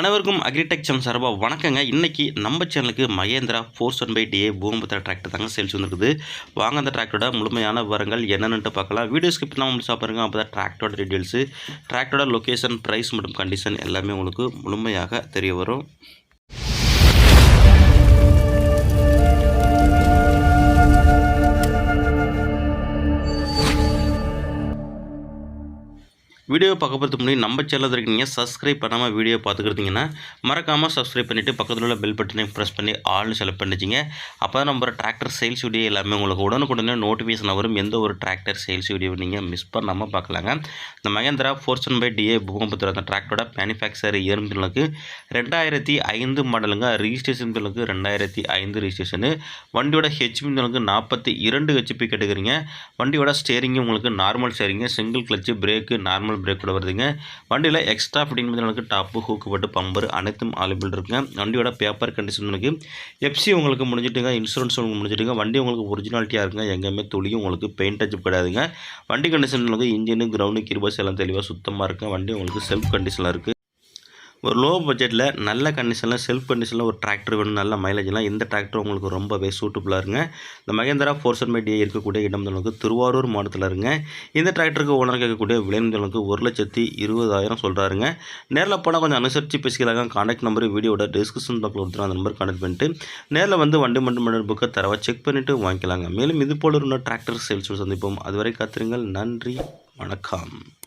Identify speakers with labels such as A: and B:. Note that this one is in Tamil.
A: அனைவருக்கும் அக்ரிடெக் சம் சார்பாக வணக்கங்க. இன்றைக்கி நம்ம சேனலுக்கு Mahindra four one five DI பூம்புத்திர tractor தாங்க சேல்ஸ் வந்துருக்குது வாங்க அந்த டிராக்டரோட முழுமையான விவரங்கள் என்னென்னு பார்க்கலாம். வீடியோ ஸ்கிப் தான் முடிச்சா பாருங்கள் அப்போ தான் டிராக்டரோட டீட்டெயில்ஸு டிராக்டரோட லொக்கேஷன் ப்ரைஸ் மற்றும் கண்டிஷன் எல்லாமே உங்களுக்கு முழுமையாக தெரிய வரும். வீடியோ பார்க்க போகிறதுக்கு முன்னாடி நம்ம சேனல் இருக்கீங்க சப்ஸ்கிரைப் பண்ணாமல் வீடியோ பார்த்துக்கிட்டீங்கன்னா மறக்காமல் சப்ஸ்கிரைப் பண்ணிவிட்டு பக்கத்தில் உள்ள பெல் பட்டனை ப்ரெஸ் பண்ணி ஆள்னு செலக்ட் பண்ணிச்சிங்க அப்போ தான் நம்ம டிராக்டர் சேல்ஸ் வீடியோ எல்லாமே உங்களுக்கு உடனுக்குடனே நோட்டிஃபிகேஷன் வரும். எந்த ஒரு டிராக்டர் சேல்ஸ் வீடியோ நீங்கள் மிஸ் பண்ணாமல் பார்க்கலாங்க. இந்த மகேந்திரா ஃபோர்சன் பை டிஏ பூகம்புத்தூர் அந்த டிராக்டரோட மேனுஃபேக்சர் இயர்பிலுக்கு ரெண்டாயிரத்தி ஐந்து மாடலுங்க ரிஜிஸ்ட்ரேஷன் பில்லுக்கு ரெண்டாயிரத்தி ஐந்து ரிஜிஸ்ட்ரேஷனு வண்டியோட ஹெச்பி பில்லுக்கு நாற்பத்தி இரண்டு ஹெச்பி கேட்டுக்கிறீங்க. வண்டியோட ஸ்டேரிங்கு உங்களுக்கு normal steering single clutch brake normal brake கூட வருதுங்க. வண்டியில் எக்ஸ்ட்ரா ஃபிட்டிங் உங்களுக்கு டாப்பு ஹூக்கு பட்டு பம்பர் அனைத்தும் அவைலபிள் இருக்குங்க. வண்டியோட பேப்பர் கண்டிஷன் உங்களுக்கு எஃப்சி உங்களுக்கு முடிஞ்சிட்டுங்க இன்சூரன்ஸ் உங்களுக்கு முடிஞ்சிட்டுங்க. வண்டி உங்களுக்கு ஒரிஜினாலிட்டியாக இருக்குங்க. எங்கேயுமே துளியும் உங்களுக்கு பெயிண்ட் டச் கிடையாதுங்க. வண்டி கண்டிஷன் உங்களுக்கு இன்ஜினு கிரவுண்டு கிருபாஸ் எல்லாம் தெளிவாக சுத்தமாக இருக்குங்க. வண்டி உங்களுக்கு செல்ஃப் கண்டிஷனில் இருக்குது ஒரு லோ பட்ஜெட்டில் நல்ல கண்டிஷனில் செல்ஃப் கண்டிஷனில் ஒரு டிராக்டர் வேணும் நல்ல மைலேஜ்லாம் இந்த டிராக்டர் உங்களுக்கு ரொம்பவே சூட்டபுளாக இருங்க. இந்த மகேந்திரா ஃபோர்சன் மீடியா இருக்கக்கூடிய இடம் திருவாரூர் மாவட்டத்தில் இருங்க. இந்த டிராக்டருக்கு ஓனர் கேட்கக்கூடிய விளைநிலங்களுக்கு ஒரு லட்சத்தி இருபதாயிரம் சொல்கிறாருங்க நேரில் போனால் கொஞ்சம் அனுசரித்து பேசிக்கலாங்க. காண்டாக்ட் நம்பர் வீடியோட டிஸ்கிரிப்ஷன் பாக்ஸில் கொடுத்துரும் அந்த நம்பர் கான்டாக்ட் பண்ணிட்டு நேரில் வந்து வண்டி மண்டு மண்டல் புக்கை தரவை செக் பண்ணிவிட்டு வாங்கிக்கலாங்க. மேலும் இது போல இன்னும் டிராக்டர் சேல்ஸ் சந்திப்போம். அதுவரை காத்திருங்கள். நன்றி. வணக்கம்.